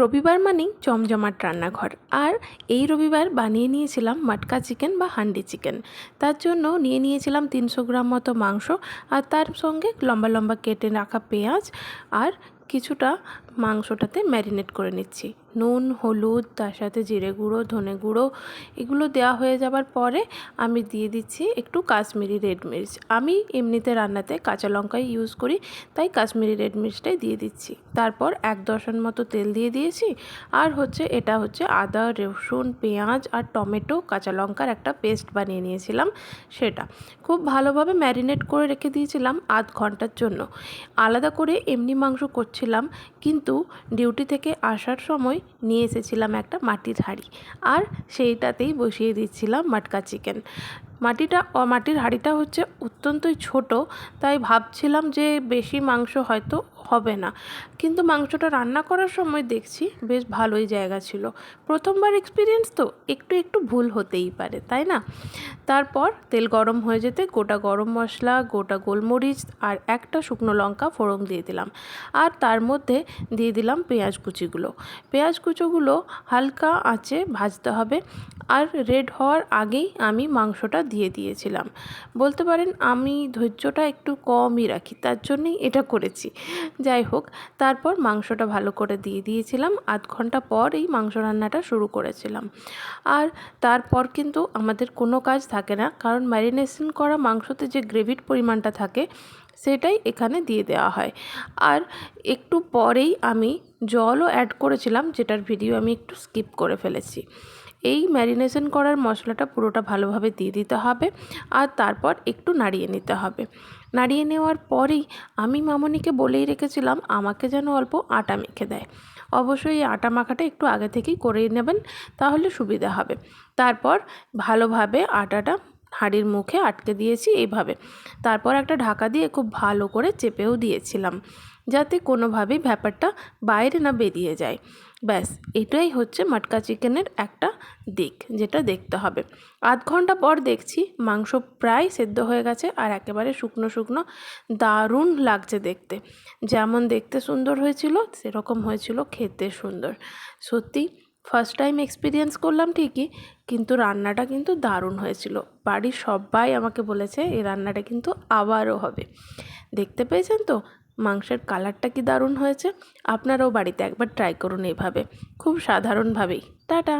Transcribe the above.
রবিবার মানেই জমজমাট রান্নাঘর। আর এই রবিবার বানিয়ে নিয়েছিলাম মাটকা চিকেন বা হান্ডি চিকেন। তার জন্য নিয়ে নিয়েছিলাম তিনশো গ্রাম মতো মাংস আর তার সঙ্গে লম্বা লম্বা কেটে রাখা পেঁয়াজ আর কিছুটা মাংসটাতে ম্যারিনেট করে নিচ্ছি। নুন, হলুদ, তার সাথে জিরে গুঁড়ো, ধনে গুঁড়ো এগুলো দেওয়া হয়ে যাবার পরে আমি দিয়ে দিচ্ছি একটু কাশ্মীরি রেড মির্চ। আমি এমনিতে রান্নাতে কাঁচা লঙ্কাই ইউজ করি, তাই কাশ্মীরি রেড মির্চটাই দিয়ে দিচ্ছি। তারপর এক দশন মতো তেল দিয়ে দিয়েছি, আর হচ্ছে এটা হচ্ছে আদা, রসুন, পেঁয়াজ আর টমেটো, কাঁচা লঙ্কার একটা পেস্ট বানিয়ে নিয়েছিলাম সেটা। খুব ভালোভাবে ম্যারিনেট করে রেখে দিয়েছিলাম আধ ঘণ্টার জন্য। আলাদা করে এমনি মাংস করছিলাম, কিন্তু ডিউটি থেকে আসার সময় নিয়ে এসেছিলাম একটা মাটির হাঁড়ি। আর সেইটাতেই বসিয়ে দিচ্ছিলাম মাটকা চিকেন। মাটিটা মাটির হাঁড়িটা হচ্ছে অত্যন্তই ছোট, তাই ভাবছিলাম যে বেশি মাংস হয়তো হবে না। কিন্তু মাংসটা রান্না করার সময় দেখছি বেশ ভালোই জায়গা ছিল। প্রথমবার এক্সপিরিয়েন্স তো একটু একটু ভুল হতেই পারে, তাই না? তারপর তেল গরম হয়ে যেতে গোটা গরম মশলা, গোটা গোলমরিচ আর একটা শুকনো লঙ্কা ফোড়ন দিয়ে দিলাম। আর তার মধ্যে দিয়ে দিলাম পেঁয়াজ কুচিগুলো। পেঁয়াজ কুচোগুলো হালকা আঁচে ভাজতে হবে আর রেড হওয়ার আগেই আমি মাংসটা দিয়ে দিয়েছিলাম। বলতে পারেন আমি ধৈর্যটা একটু কমই রাখি, তার জন্যই এটা করেছি। যাই হোক, তারপর মাংসটা ভালো করে দিয়ে দিয়েছিলাম। আধ ঘণ্টা পর এই মাংস রান্নাটা শুরু করেছিলাম। আর তারপর কিন্তু আমাদের কোনো কাজ থাকে না, কারণ ম্যারিনেশন করা মাংসতে যে গ্রেভির পরিমাণটা থাকে সেটাই এখানে দিয়ে দেওয়া হয়। আর একটু পরেই আমি জলও অ্যাড করেছিলাম, যেটার ভিডিও আমি একটু স্কিপ করে ফেলেছি। এই ম্যারিনেশন করার মশলাটা পুরোটা ভালোভাবে দিয়ে দিতে হবে আর তারপর একটু নাড়িয়ে নিতে হবে। নাড়িয়ে নেওয়ার পরেই আমি মামনিকে বলেই রেখেছিলাম, আমাকে যেন অল্প আটা মেখে দেয়। অবশ্যই আটা মাখাটা একটু আগে থেকেই করেই নেবেন, তাহলে সুবিধা হবে। তারপর ভালোভাবে আটাটা হাঁড়ির মুখে আটকে দিয়েছি এইভাবে। তারপর একটা ঢাকা দিয়ে খুব ভালো করে চেপেও দিয়েছিলাম, যাতে কোনোভাবেই ব্যাপারটা বাইরে না বেরিয়ে যায়। ব্যাস, এটাই হচ্ছে মাটকা চিকেনের একটা দিক, যেটা দেখতে হবে। আধ ঘণ্টা পর দেখছি মাংস প্রায় সেদ্ধ হয়ে গেছে আর একেবারে শুকনো শুকনো, দারুণ লাগছে দেখতে। যেমন দেখতে সুন্দর হয়েছিল, সেরকম হয়েছিল খেতে সুন্দর। সত্যি ফার্স্ট টাইম এক্সপিরিয়েন্স করলাম ঠিকই, কিন্তু রান্নাটা কিন্তু দারুণ হয়েছিল। বাড়ির সবাই আমাকে বলেছে, এই রান্নাটা কিন্তু আবারও হবে। দেখতে পেয়েছেন তো? মাংসের কালারটা কি দারুণ হয়েছে? আপনারাও বাড়িতে একবার ট্রাই করুন এভাবে। খুব সাধারণভাবেই। টাটা!